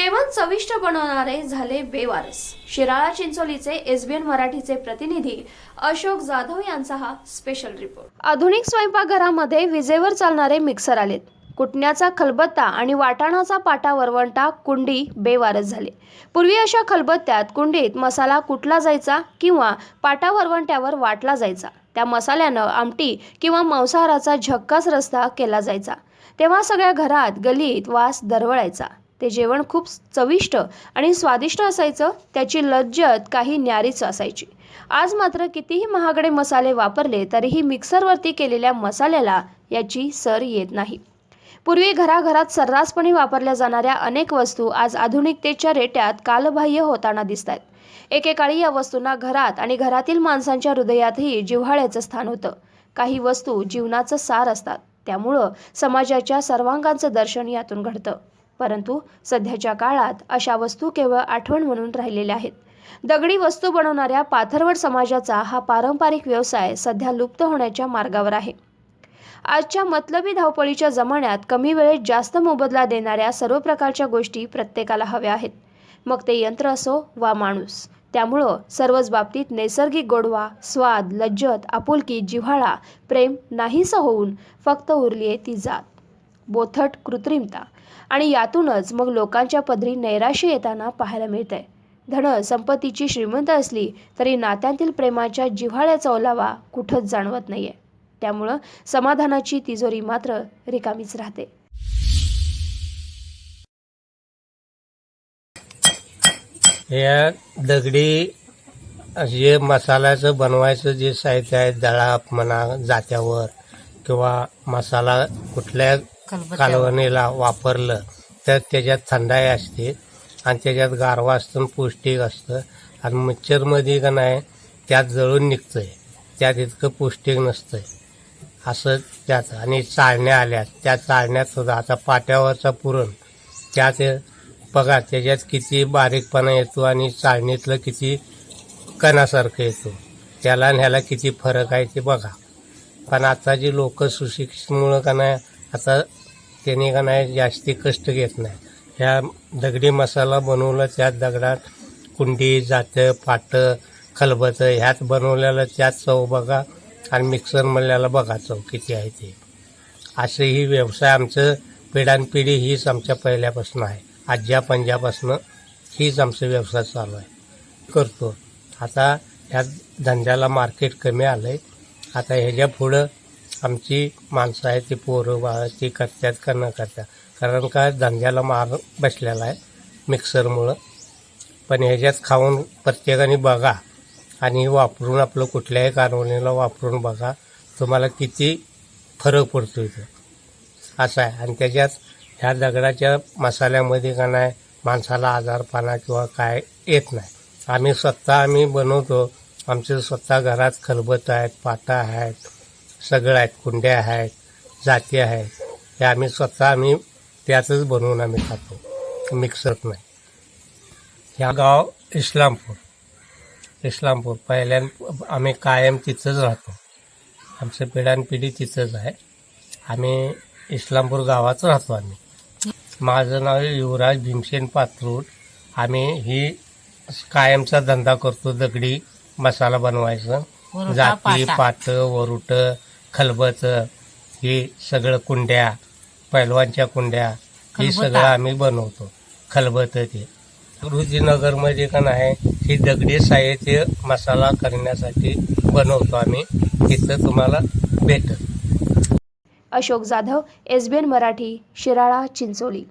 जेवण चविष्ट बनवणारे झाले बेवारस. शिराळा चिंचोलीचे एसबीएन मराठीचे प्रतिनिधी अशोक जाधव यांचा हा स्पेशल रिपोर्ट आधुनिक स्वयंपाकघरामध्ये विजेवर चालणारे मिक्सर आलेत. कुटण्याचा खलबत्ता आणि वाटाणाचा पाटा वरवंटा कुंडी बेवारस झाले. पूर्वी अशा खलबत्त्यात कुंडीत मसाला कुटला जायचा किंवा पाटा वरवंट्यावर वाटला जायचा. त्या मसाल्यानं आमटी किंवा मांसाहाराचा झक्कास रस्ता केला जायचा. तेव्हा सगळ्या घरात गलीत वास दरवळायचा. ते जेवण खूप चविष्ट आणि स्वादिष्ट असायचं त्याची लज्जत काही न्यारीच असायची. आज मात्र कितीही महागडे मसाले वापरले तरीही मिक्सरवरती केलेल्या मसाल्याला याची सर येत नाही. पूर्वी घराघरात सर्रासपणे वापरल्या जाणाऱ्या अनेक वस्तू आज आधुनिकतेच्या रेट्यात कालबाह्य होताना दिसत आहेत एकेकाळी या वस्तूंना घरात आणि घरातील माणसांच्या हृदयातही जिव्हाळ्याचं स्थान होतं. काही वस्तू जीवनाचं सार असतात. त्यामुळं समाजाच्या सर्वांगांचं दर्शन यातून घडतं. परंतु सध्याच्या काळात अशा वस्तू केवळ आठवण म्हणून राहिलेल्या आहेत. दगडी वस्तू बनवणाऱ्या पाथरवड समाजाचा हा पारंपरिक व्यवसाय सध्या लुप्त होण्याच्या मार्गावर आहे. आजच्या मतलबी धावपळीच्या जमान्यात कमी वेळेत जास्त मोबदला देणाऱ्या सर्व प्रकारच्या गोष्टी प्रत्येकाला हव्या आहेत. मग ते यंत्र असो वा माणूस त्यामुळं सर्वच बाबतीत नैसर्गिक गोडवा स्वाद लज्जत आपुलकी जिव्हाळा प्रेम नाहीसं होऊन फक्त उरली आहे ती जात. बोथट कृत्रिमता. आणि यातूनच मग लोकांच्या पदरी नैराश्य येताना पाहायला मिळते. धन संपत्तीची श्रीमंत असली तरी नात्यांतील प्रेमाच्या जिव्हाळ्याचा ओलावा कुठंच जाणवत नाहीये. त्यामुळं समाधानाची तिजोरी मात्र रिकामीच राहते. या दगडी जे मसाल्याचं बनवायचं जे साहित्य आहे दळाप म्हणा जात्यावर किंवा मसाला कुठल्या कालवणीला वापरलं तर त्याच्यात थंडाई असते आणि त्याच्यात गारवा असतं आणि पौष्टिक असतं. आणि मच्छरमध्ये का नाही त्यात जळून निघतंय. त्यात इतकं पौष्टिक नसतंय. असं त्यात आणि चाळण्या आल्या त्या चाळण्यात सुद्धा आता पाट्यावरचा पुरण. त्यात बघा त्याच्यात किती बारीकपणा येतो आणि चाळणीतलं किती कणासारखं येतो. त्याला आणि ह्याला किती फरक आहे ते बघा. पण आता जी लोक सुशिक्षितमुळं का नाही आता त्याने का नाही जास्ती कष्ट घेत नाही. ह्या दगडी मसाला बनवला त्यात दगडात कुंडी जातं पाटं खलबतं ह्यात बनवलेलं त्यात चव बघा आणि मिक्सर म्हणल्याला बघा चव किती आहे ते. असं ही व्यवसाय आमचं पिढ्यानपिढी हीच आमच्या पहिल्यापासून आहे. आज्या पंजापासून हीच आमचा व्यवसाय चालू आहे. करतो. आता ह्या धंद्याला मार्केट कमी आलं आहे आता ह्याच्या पुढं आमची माणसं आहेत ती पोरं बाळ ती करतात का न करतात. कारण का धंद्याला मार बसलेला आहे मिक्सरमुळं. पण ह्याच्यात खाऊन प्रत्येकाने बघा आणि वापरून आपलं कुठल्याही कारवणीला वापरून बघा तुम्हाला किती फरक पडतो इथं असं आहे. आणि त्याच्यात ह्या दगडाच्या मसाल्यामध्ये का नाही माणसाला आजारपणा किंवा काय येत नाही. आम्ही स्वतः आम्ही बनवतो. आमचे स्वतः घरात खलबत आहेत पाटा आहेत सगळं आहेत कुंड्या आहेत जाती आहेत हे आम्ही स्वतः आम्ही त्यातच बनवून आम्ही खातो. मिक्सर नाही ह्या गाव इस्लामपूर. इस्लामपूर पहिल्यान आम्ही कायम तिथंच राहतो. आमचं पिढ्यानपिढी तिथंच आहे. आम्ही इस्लामपूर गावात राहतो आम्ही. माझं नाव आहे युवराज भीमसेन पात्रूड आम्ही ही कायमचा धंदा करतो दगडी मसाला बनवायचं. जाती. पाट वरुट खलबत हे सगळं कुंड्या पैलवानच्या कुंड्या हे. सगळं आम्ही बनवतो. खलबत ते. रुजीनगरमध्ये का नाही ही दगडी साहित्य मसाला करण्यासाठी बनवतो आम्ही. तिथं तुम्हाला भेटत Ashok Jadhav S B N Marathi Shirala Chincholi.